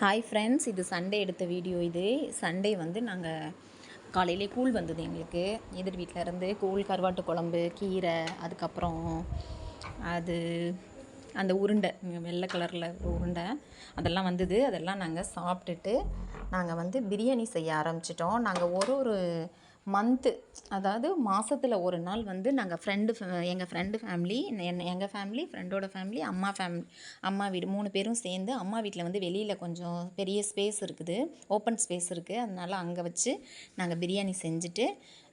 Hi friends இது Sunday எடுத்த video இது. சண்டே வந்து நாங்கள் காலையிலே கூழ் வந்தது எங்களுக்கு. எதிர் வீட்டில் இருந்து கூழ் கருவாட்டு குழம்பு கீரை அதுக்கப்புறம் அது அந்த உருண்டை வெள்ளை கலரில் உருண்டை அதெல்லாம் வந்தது. அதெல்லாம் நாங்கள் சாப்பிட்டுட்டு நாங்கள் வந்து பிரியாணி செய்ய ஆரம்பிச்சிட்டோம். நாங்கள் ஒரு ஒரு மந்த்து அதாவது மாதத்துல ஒரு நாள் வந்து நாங்கள் ஃப்ரெண்டு எங்கள் ஃப்ரெண்டு ஃபேமிலி என் எங்கள் ஃபேமிலி ஃப்ரெண்டோட ஃபேமிலி அம்மா ஃபேமிலி அம்மா வீடு மூணு பேரும் சேர்ந்து அம்மா வீட்டில் வந்து வெளியில் கொஞ்சம் பெரிய ஸ்பேஸ் இருக்குது ஓப்பன் ஸ்பேஸ் இருக்குது அதனால் அங்கே வச்சு நாங்கள் பிரியாணி செஞ்சுட்டு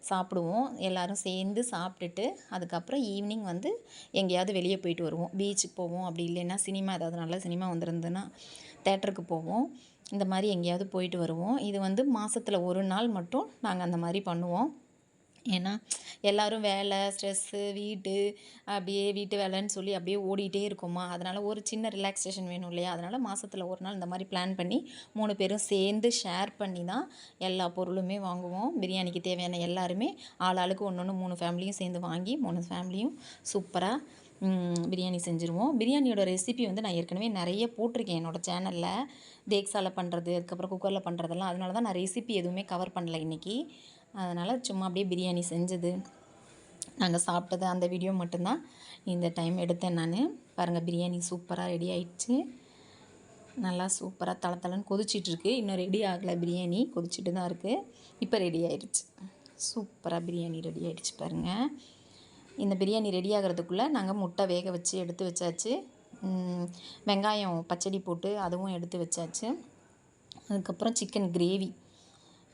சாப்பிடுவோம். எல்லோரும் சேர்ந்து சாப்பிட்டுட்டு அதுக்கப்புறம் ஈவினிங் வந்து எங்கேயாவது வெளியே போயிட்டு வருவோம். பீச்சுக்கு போவோம். அப்படி இல்லைன்னா சினிமா ஏதாவது நல்ல சினிமா வந்திருந்ததுன்னா தேட்டருக்கு போவோம். இந்த மாதிரி எங்கேயாவது போயிட்டு வருவோம். இது வந்து மாதத்துல ஒரு நாள் மட்டும் நாங்கள் அந்த மாதிரி பண்ணுவோம். ஏன்னா எல்லோரும் வேலை ஸ்ட்ரெஸ்ஸு வீட்டு அப்படியே வீட்டு வேலைன்னு சொல்லி அப்படியே ஓடிட்டே இருக்கோமா? அதனால் ஒரு சின்ன ரிலாக்ஸேஷன் வேணும் இல்லையா? அதனால் மாதத்துல ஒரு நாள் இந்த மாதிரி பிளான் பண்ணி மூணு பேரும் சேர்ந்து ஷேர் பண்ணி தான் எல்லா பொருளுமே வாங்குவோம். பிரியாணிக்கு தேவையான எல்லாருமே ஆள் ஆளுக்கு ஒன்று ஒன்று மூணு ஃபேமிலியும் சேர்ந்து வாங்கி மூணு ஃபேமிலியும் சூப்பராக பிரியாணி செஞ்சுருவோம். பிரியாணியோட ரெசிபி வந்து நான் ஏற்கனவே நிறைய போட்டிருக்கேன் என்னோடய சேனலில் தேக்ஸால பண்ணுறது அதுக்கப்புறம் குக்கரில் பண்ணுறதெல்லாம் அதனால தான் நான் ரெசிபி எதுவுமே கவர் பண்ணல இன்றைக்கி அதனால் சும்மா அப்படியே பிரியாணி செஞ்சது. நாங்கள் சாப்பிட்டது அந்த வீடியோ மட்டும்தான். இந்த டைம் எடுத்தேன் நான். பாருங்கள் பிரியாணி சூப்பராக ரெடி ஆயிடுச்சு. நல்லா சூப்பராக தள தளன்னு கொதிச்சிட்ருக்கு. இன்னும் ரெடி ஆகலை பிரியாணி. கொதிச்சுட்டு தான் இருக்குது இப்போ ரெடி ஆயிடுச்சு. சூப்பராக பிரியாணி ரெடி ஆகிடுச்சு பாருங்கள் இந்த பிரியாணி ரெடி ஆகிறதுக்குள்ளே நாங்கள் முட்டை வேக வச்சு எடுத்து வச்சாச்சு. வெங்காயம் பச்சடி போட்டு அதுவும் எடுத்து வச்சாச்சு. அதுக்கப்புறம் சிக்கன் கிரேவி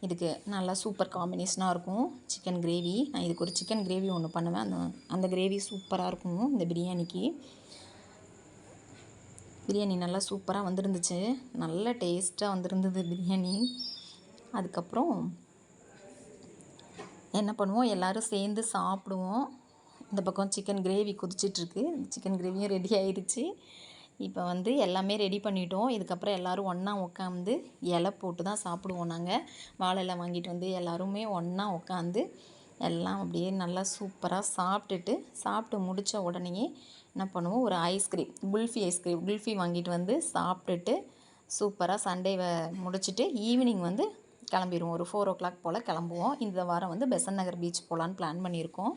இதுக்கு நல்லா சூப்பர் காம்பினேஷனாக இருக்கும். சிக்கன் கிரேவி நான் இதுக்கு ஒரு சிக்கன் கிரேவி ஒன்று பண்ணுவேன். அந்த அந்த கிரேவி சூப்பராக இருக்கும் இந்த பிரியாணிக்கு. பிரியாணி நல்லா சூப்பராக வந்துருந்துச்சு. நல்ல டேஸ்ட்டாக வந்துருந்தது பிரியாணி. அதுக்கப்புறம் என்ன பண்ணுவோம்? எல்லோரும் சேர்ந்து சாப்பிடுவோம். இந்த பக்கம் சிக்கன் கிரேவி கொதிச்சிட்ருக்கு சிக்கன் கிரேவியும் ரெடி ஆயிடுச்சு. இப்போ வந்து எல்லாமே ரெடி பண்ணிட்டோம். இதுக்கப்புறம் எல்லோரும் ஒன்றா உட்காந்து இலை போட்டு தான் சாப்பிடுவோம் நாங்கள் வாழை இலை வாங்கிட்டு வந்து எல்லாருமே ஒன்றா உட்காந்து எல்லாம் அப்படியே நல்லா சூப்பராக சாப்பிட்டுட்டு சாப்பிட்டு முடித்த உடனேயே என்ன பண்ணுவோம்? ஒரு ஐஸ்கிரீம் குல்ஃபி ஐஸ்கிரீம் குல்ஃபி வாங்கிட்டு வந்து சாப்பிட்டுட்டு சூப்பராக சண்டேவை முடிச்சுட்டு ஈவினிங் வந்து கிளம்பிடுவோம் ஒரு ஃபோர் ஓ கிளாக் போல் கிளம்புவோம். இந்த வாரம் வந்து பெசன் நகர் பீச் போகலான்னு பிளான் பண்ணியிருக்கோம்.